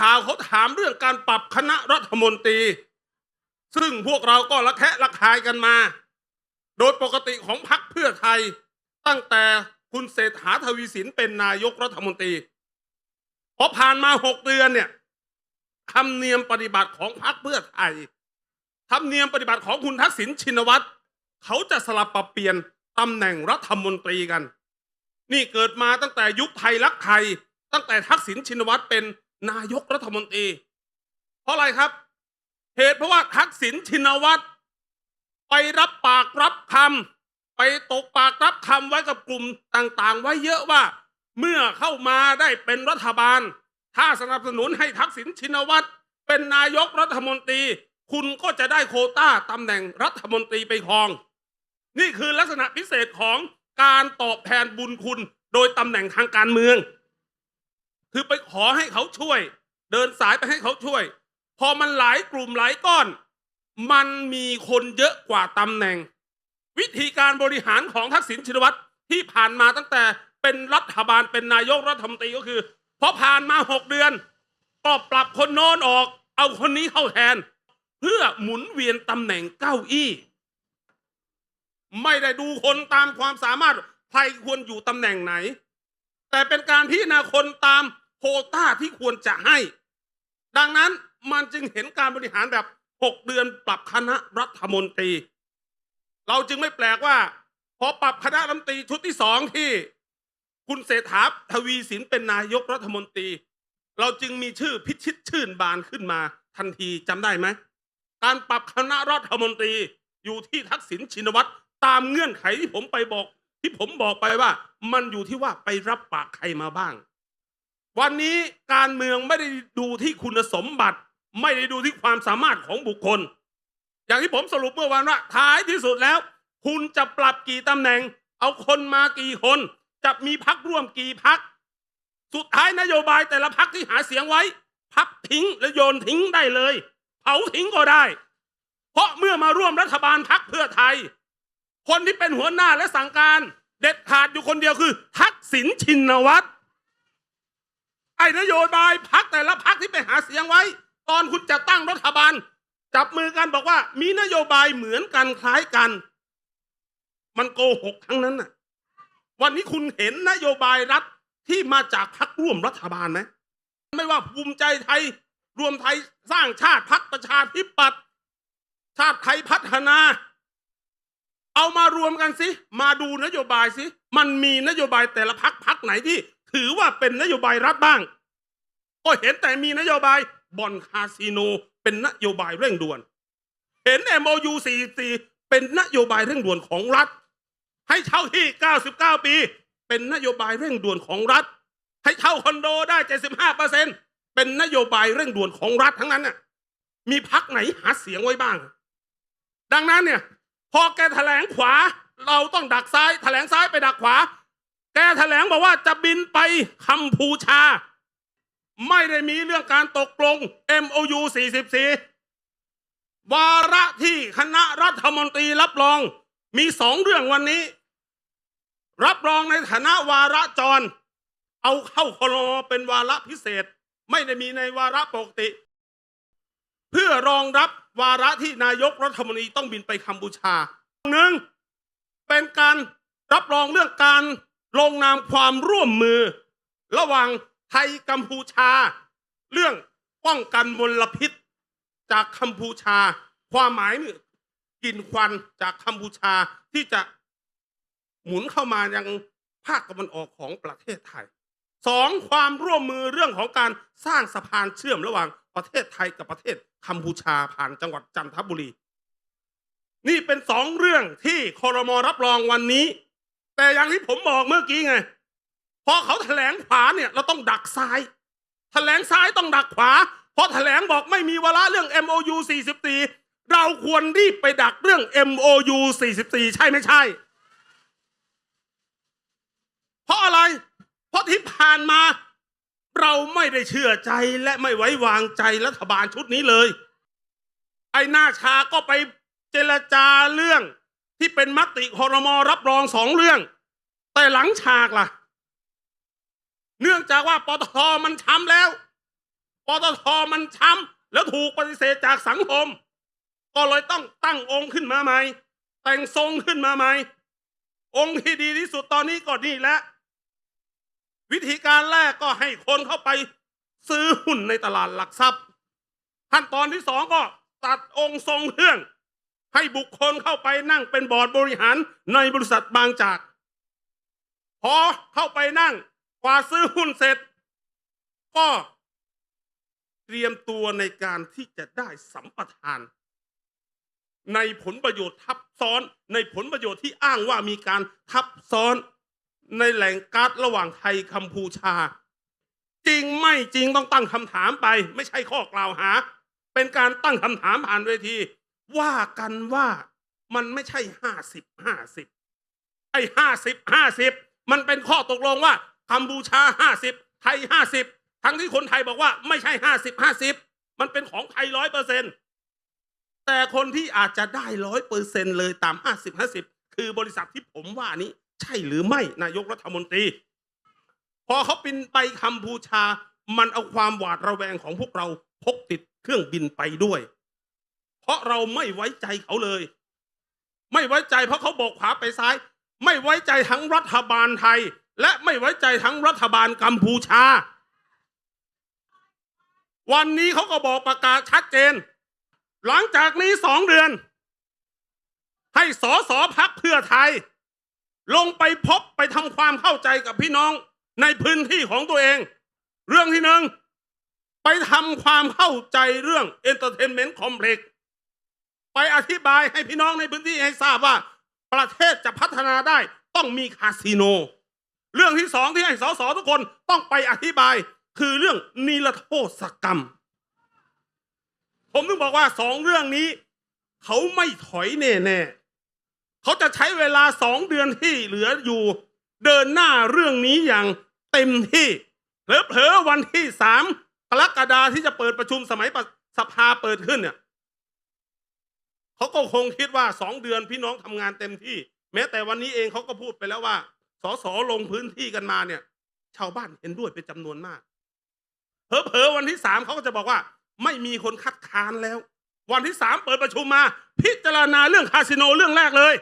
ข่าวเขาถามเรื่องการปรับคณะรัฐมนตรี ซึ่งพวกเราก็ระแคะระคายกันมา โดยปกติของพรรคเพื่อไทย ตั้งแต่คุณเศรษฐาทวีสินเป็นนายกรัฐมนตรีพอผ่านมาหกเดือนเนี่ยธรรมเนียมปฏิบัติของพรรคเพื่อไทยธรรมเนียมปฏิบัติของคุณทักษิณชินวัตรเขาจะสลับปรับเปลี่ยนตำแหน่งรัฐมนตรีกัน นี่เกิดมาตั้งแต่ยุคไทยรักไทย ตั้งแต่ทักษิณชินวัตรเป็น นายกรัฐมนตรี เพราะอะไรครับ เหตุเพราะว่าทักษิณชินวัตรไปรับปากรับคำไปตกปากรับคำไว้กับกลุ่มต่างๆ ไว้เยอะว่า เมื่อเข้ามาได้เป็นรัฐบาล ถ้าสนับสนุนให้ทักษิณชินวัตรเป็นนายกรัฐมนตรี คุณก็จะได้โคต้าตำแหน่งรัฐมนตรีไปครอง นี่คือลักษณะพิเศษของการตอบแทนบุญคุณโดยตำแหน่งทางการเมือง คือไปขอให้เขาช่วย เดินสายไปให้เขาช่วย พอมันหลายกลุ่มหลายก้อน มันมีคนเยอะกว่าตำแหน่ง วิธีการบริหารของทักษิณชินวัตรที่ผ่านมาตั้งแต่เป็นรัฐบาลเป็นนายกรัฐมนตรีก็คือพอผ่านมาหกเดือนก็ปรับคนโน้นออก เอาคนนี้เข้าแทน เพื่อหมุนเวียนตำแหน่งเก้าอี้ ไม่ได้ดูคนตามความสามารถใครควรอยู่ตำแหน่งไหน แต่เป็นการพิจารณาคนตาม โควต้าที่ควรจะให้ ดังนั้นมันจึงเห็นการบริหารแบบ 6 เดือนปรับคณะรัฐมนตรี เราจึงไม่แปลกว่า พอปรับคณะรัฐมนตรีชุดที่สองที่ คุณเศรษฐาทวีสินเป็นนายกรัฐมนตรี เราจึงมีชื่อพิชิตชื่นบานขึ้นมาทันทีจำได้ไหมการปรับคณะรัฐมนตรีอยู่ที่ทักษิณชินวัตรตามเงื่อนไขที่ผมไปบอก ที่ผมบอกไปว่า มันอยู่ที่ว่าไปรับปากใครมาบ้าง วันนี้การเมืองไม่ได้ดูที่คุณสมบัติ ไม่ได้ดูที่ความสามารถของบุคคล อย่างที่ผมสรุปเมื่อวานว่าท้ายที่สุดแล้ว คุณจะปรับกี่ตำแหน่ง เอาคนมากี่คน จะมีพักร่วมกี่พัก สุดท้ายนโยบายแต่ละพักที่หาเสียงไว้ พักทิ้งและโยนทิ้งได้เลยเผาทิ้งก็ได้ เพราะเมื่อมาร่วมรัฐบาลพักเพื่อไทย คนที่เป็นหัวหน้าและสั่งการ เด็ดขาดอยู่คนเดียวคือ ทักษิณชินวัตร อ้นโยบายพักแต่ละพักที่ไปหาเสียงไว้ ตอนคุณจะตั้งรัฐบาล จับมือกันบอกว่า มีนโยบายเหมือนกันคล้ายกัน มันโกหกทั้งนั้นน่ะ วันนี้คุณเห็นนโยบายรัฐที่มาจากพักร่วมรัฐบาลไหมไม่ว่าภูมิใจไทยรวมไทยสร้างชาติพักประชาธิปัตย์ชาติไทยพัฒนา เอามารวมกันสิ มาดูนโยบายสิ มันมีนโยบายแต่ละพักพักไหนที่ ถือว่าเป็นนโยบายรัฐบ้าง ก็เห็นแต่มีนโยบายบ่อนคาสิโน เป็นนโยบายเร่งด่วน เห็น MOU 44เป็นนโยบายเร่งด่วนของรัฐ ให้เช่าที่ 99 ปี เป็นนโยบายเร่งด่วนของรัฐ ให้เช่าคอนโดได้ 75เปอร์เซ็นเป็นนโยบายเร่งด่วนของรัฐทั้งนั้นน่ะมีพักไหนหาเสียงไว้บ้าง ดังนั้นเนี่ย พอแกแถลงขวา เราต้องดักซ้าย แถลงซ้ายไปดักขวา แกแถลงบอกว่าจะบินไปคัมพูชา ไม่ได้มีเรื่องการตกลง MOU 44 วาระที่คณะรัฐมนตรีรับรองมีสองเรื่องวันนี้ รับรองในฐานะวาระจร เอาเข้าคลอเป็นวาระพิเศษ ไม่ได้มีในวาระปกติ เพื่อรองรับวาระที่นายกรัฐมนตรีต้องบินไปกัมพูชาหนึ่งเป็นการรับรองเรื่องการ ลงนามความร่วมมือ ระหว่างไทยกัมพูชา เรื่องป้องกันมลพิษ จากกัมพูชา ความหมายกลิ่นควันจากกัมพูชาที่จะหมุนเข้ามายังภาคตะวันออกของประเทศไทยสองความร่วมมือเรื่องของการสร้างสะพานเชื่อมระหว่างประเทศไทยกับประเทศกัมพูชาผ่านจังหวัดจันทบุรี นี่เป็นสองเรื่องที่คอรมอรับรองวันนี้ แต่อย่างที่ผมบอกเมื่อกี้ไง พอเขาแถลงขวาเนี่ยเราต้องดักซ้าย แถลงซ้ายต้องดักขวา เพอแถลงบอกไม่มีวาระเรื่อง MOU 44 เราควรรีบไปดักเรื่อง MOU 44 ใช่ไม่ใช่ เพราะอะไร เพราะที่ผ่านมา เราไม่ได้เชื่อใจและไม่ไว้วางใจรัฐบาลชุดนี้เลย ไอ้หน้าชาก็ไปเจรจาเรื่อง ที่เป็นมติคอรมอรับรองสองเรื่อง แต่หลังฉากล่ะ เนื่องจากว่าปตทมันช้ำแล้วปตทมันช้ำแล้วถูกปฏิเสธจากสังคม ก็เลยต้องตั้งองค์ขึ้นมาใหม่ แต่งทรงขึ้นมาใหม่ องค์ที่ดีที่สุดตอนนี้ก็นี่แหละวิธีการแรกก็ให้คนเข้าไปซื้อหุ้นในตลาดหลักทรัพย์ ขั้นตอนที่สองก็ตัดองค์ทรงเครื่อง ให้บุคคลเข้าไปนั่งเป็นบอร์ดบริหารในบริษัทบางจาก พอเข้าไปนั่งกว่าซื้อหุ้นเสร็จ ก็เตรียมตัวในการที่จะได้สัมปทาน ในผลประโยชน์ทับซ้อนในผลประโยชน์ที่อ้างว่ามีการทับซ้อนในแหล่งก๊าซระหว่างไทยกัมพูชา จริงไม่จริงต้องตั้งคำถามไป ไม่ใช่ข้อกล่าวหา เป็นการตั้งคำถามผ่านเวที ว่ากันว่ามันไม่ใช่ห้าสิบห้าสิบไอ้ห้าสิบห้าสิบมันเป็นข้อตกลงว่ากัมพูชาห้าสิบไทยห้าสิบทั้งที่คนไทยบอกว่าไม่ใช่ห้าสิบห้าสิบมันเป็นของไทยร้อยเปอร์เซ็นตแต่คนที่อาจจะได้ร้อยเปอร์เซ็นเลยตามห้าสิบห้าสิบคือบริษัทที่ผมว่านี้ ใช่หรือไม่นายกรัฐมนตรี พอเขาบินไปกัมพูชา มันเอาความหวาดระแวงของพวกเราพกติดเครื่องบินไปด้วย เพราะเราไม่ไว้ใจเขาเลย ไม่ไว้ใจเพราะเขาบอกขวาไปซ้าย ไม่ไว้ใจทั้งรัฐบาลไทย และไม่ไว้ใจทั้งรัฐบาลกัมพูชา วันนี้เขาก็บอกประกาศชัดเจน หลังจากนี้สองเดือน ให้สอสอพักเพื่อไทย ลงไปพบไปทำความเข้าใจกับพี่น้องในพื้นที่ของตัวเอง เรื่องที่หนึ่งไปทำความเข้าใจเรื่อง Entertainment Complex ไปอธิบายให้พี่น้องในพื้นที่ให้ทราบว่า ประเทศจะพัฒนาได้ต้องมีคาสิโน เรื่องที่สองที่ให้สสทุกคนต้องไปอธิบายคือเรื่องนิรโทษกรรม ผมถึงบอกว่าสองเรื่องนี้ เขาไม่ถอยแน่ๆเขาจะใช้เวลาสองเดือนที่เหลืออยู่ เดินหน้าเรื่องนี้อย่างเต็มที่เผลอๆวันที่สามกรกฎาที่จะเปิดประชุมสมัยสภาเปิดขึ้นเนี่ย เขาก็คงคิดว่าสองเดือนพี่น้องทำงานเต็มที่ แม้แต่วันนี้เองเขาก็พูดไปแล้วว่าสสลงพื้นที่กันมาเนี่ย ชาวบ้านเห็นด้วยเป็นจำนวนมากเผลอๆวันที่สามเขาก็จะบอกว่า ไม่มีคนคัดค้านแล้ว วันที่สามเปิดประชุมมา พิจารณาเรื่องคาสิโนเรื่องแรกเลย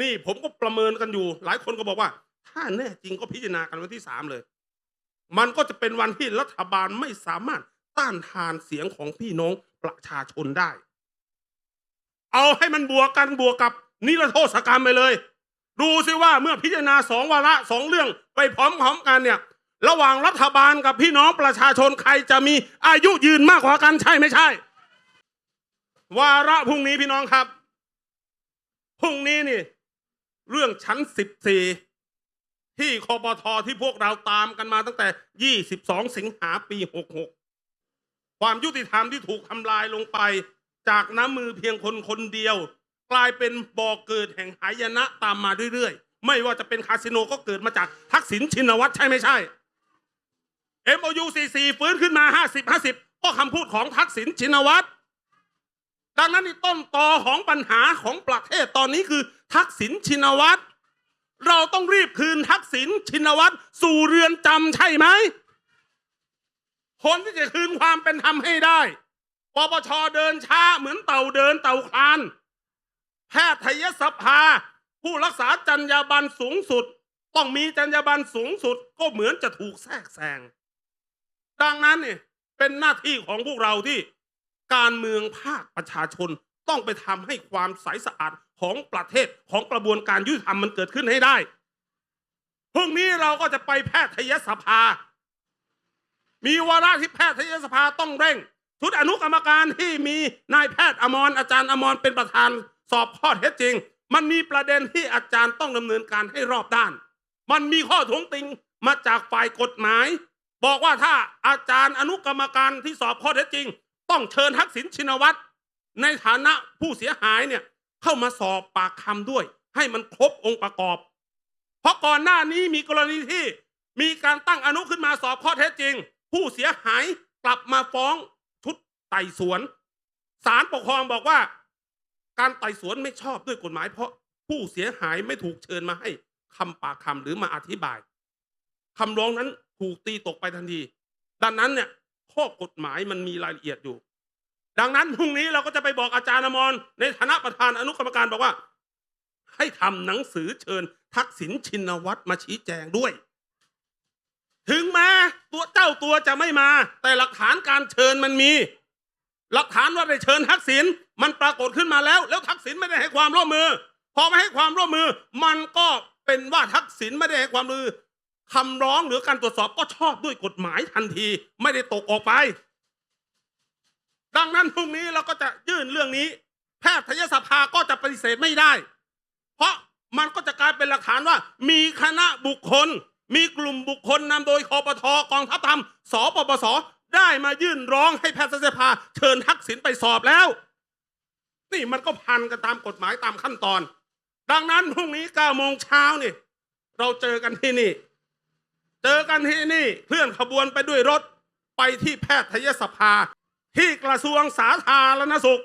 นี่ผมก็ประเมินกันอยู่ หลายคนก็บอกว่า ถ้าแน่จริงก็พิจารณากันวันที่สามเลย มันก็จะเป็นวันที่รัฐบาลไม่สามารถต้านทานเสียงของพี่น้องประชาชนได้ เอาให้มันบวกกันบวกกับนิรโทษกรรมไปเลย ดูซิว่าเมื่อพิจารณาสองวาระสองเรื่องไปพร้อมๆกันเนี่ย ระหว่างรัฐบาลกับพี่น้องประชาชนใครจะมีอายุยืนมากกว่ากันใช่ไม่ใช่ วาระพรุ่งนี้พี่น้องครับพรุ่งนี้นี่ เรื่องชั้นสิบสี่ที่คอปทที่พวกเราตามกันมาตั้งแต่ 22 สิงหาปี 66 ความยุติธรรมที่ถูกทำลายลงไป จากน้ำมือเพียงคนคนเดียว กลายเป็นบ่อเกิดแห่งหายนะตามมาเรื่อยๆ ไม่ว่าจะเป็นคาสิโนก็เกิดมาจากทักษิณชินวัตรใช่ไม่ใช่ MOU 44ฟื้นขึ้นมา 50 50 ก็คำพูดของทักษิณชินวัตรดังนั้นต้นตอของปัญหาของประเทศตอนนี้คือ ทักษิณชินวัตรเราต้องรีบคืนทักษิณชินวัตรสู่เรือนจำใช่ไหมคนที่จะคืนความเป็นธรรมให้ได้ ปปชเดินช้าเหมือนเต่าเดินเต่าคลาน แพทยสภา ผู้รักษาจรรยาบรรณสูงสุด ต้องมีจรรยาบรรณสูงสุดก็เหมือนจะถูกแทรกแซง ดังนั้นเนี่ยเป็นหน้าที่ของพวกเราที่การเมืองภาคประชาชนต้องไปทำให้ความใสสะอาดของประเทศของกระบวนการยุติธรรมมันเกิดขึ้นให้ได้ พรุ่งนี้เราก็จะไปแพทยสภา มีวาระที่แพทยสภาต้องเร่ง ชุดอนุกรรมการที่มีนายแพทย์อมรอาจารย์อมรเป็นประธานสอบข้อเท็จจริง มันมีประเด็นที่อาจารย์ต้องดำเนินการให้รอบด้าน มันมีข้อท้วงติงมาจากฝ่ายกฎหมาย บอกว่าถ้าอาจารย์อนุกรรมการที่สอบข้อเท็จจริง ต้องเชิญทักษิณชินวัตรในฐานะผู้เสียหายเนี่ยเข้ามาสอบปากคำด้วย ให้มันครบองค์ประกอบ เพราะก่อนหน้านี้มีกรณีที่มีการตั้งอนุขึ้นมาสอบข้อเท็จจริง ผู้เสียหายกลับมาฟ้อง ไต่สวนศาลปกครองบอกว่า การไต่สวนไม่ชอบด้วยกฎหมาย เพราะผู้เสียหายไม่ถูกเชิญมาให้คำปากคำหรือมาอธิบายคำร้องนั้นถูกตีตกไปทันที ดังนั้นเนี่ยข้อกฎหมายมันมีรายละเอียดอยู่ ดังนั้นพรุ่งนี้เราก็จะไปบอกอาจารย์อมรในฐานะประธานอนุกรรมการบอกว่า ให้ทำหนังสือเชิญ ทักษิณชินวัตรมาชี้แจงด้วย ถึงแม้ตัวเจ้าตัวจะไม่มา แต่หลักฐานการเชิญมันมี หลักฐานว่าได้เชิญทักษิณมันปรากฏขึ้นมาแล้ว แล้วทักษิณไม่ได้ให้ความร่วมมือ พอไม่ให้ความร่วมมือ มันก็เป็นว่าทักษิณไม่ได้ให้ความร่วมมือคำร้องหรือการตรวจสอบก็ชอบด้วยกฎหมายทันที ไม่ได้ตกออกไป ดังนั้นพรุ่งนี้เราก็จะยื่นเรื่องนี้ แพทยสภาก็จะปฏิเสธไม่ได้ เพราะมันก็จะกลายเป็นหลักฐานว่า มีคณะบุคคล มีกลุ่มบุคคลนำโดยคอปทกองทัพธรรมสปปส ได้มายื่นร้องให้แพทยสภาเชิญทักษิณไปสอบแล้ว นี่มันก็พันกันตามกฎหมายตามขั้นตอน ดังนั้นพรุ่งนี้เก้าโมงเช้านี่ เราเจอกันที่นี่ เจอกันที่นี่เพื่อนขบวนไปด้วยรถไปที่แพทยสภา ที่กระทรวงสาธารณสุข